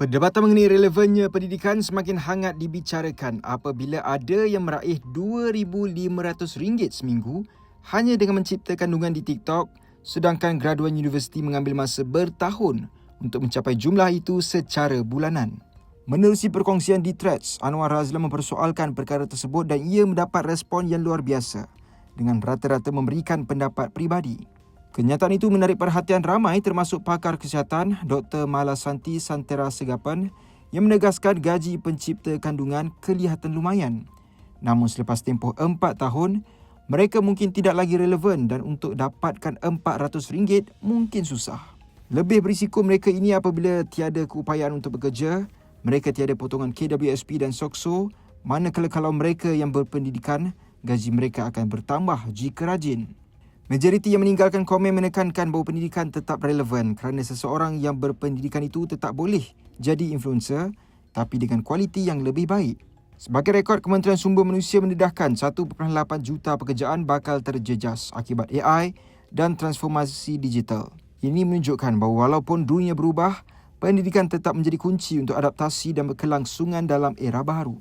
Perdebatan mengenai relevannya pendidikan semakin hangat dibicarakan apabila ada yang meraih RM2,500 seminggu hanya dengan mencipta kandungan di TikTok sedangkan graduan universiti mengambil masa bertahun untuk mencapai jumlah itu secara bulanan. Menerusi perkongsian di Threads, Anwar Razlan mempersoalkan perkara tersebut dan ia mendapat respon yang luar biasa dengan rata-rata memberikan pendapat pribadi. Kenyataan itu menarik perhatian ramai termasuk pakar kesihatan Dr. Malasanti Santera Segapan yang menegaskan gaji pencipta kandungan kelihatan lumayan. Namun selepas tempoh 4 tahun, mereka mungkin tidak lagi relevan dan untuk dapatkan RM400 mungkin susah. Lebih berisiko mereka ini apabila tiada keupayaan untuk bekerja, mereka tiada potongan KWSP dan SOKSO, manakala kalau mereka yang berpendidikan, gaji mereka akan bertambah jika rajin. Majoriti yang meninggalkan komen menekankan bahawa pendidikan tetap relevan kerana seseorang yang berpendidikan itu tetap boleh jadi influencer tapi dengan kualiti yang lebih baik. Sebagai rekod, Kementerian Sumber Manusia mendedahkan 1.8 juta pekerjaan bakal terjejas akibat AI dan transformasi digital. Ini menunjukkan bahawa walaupun dunia berubah, pendidikan tetap menjadi kunci untuk adaptasi dan berkelangsungan dalam era baru.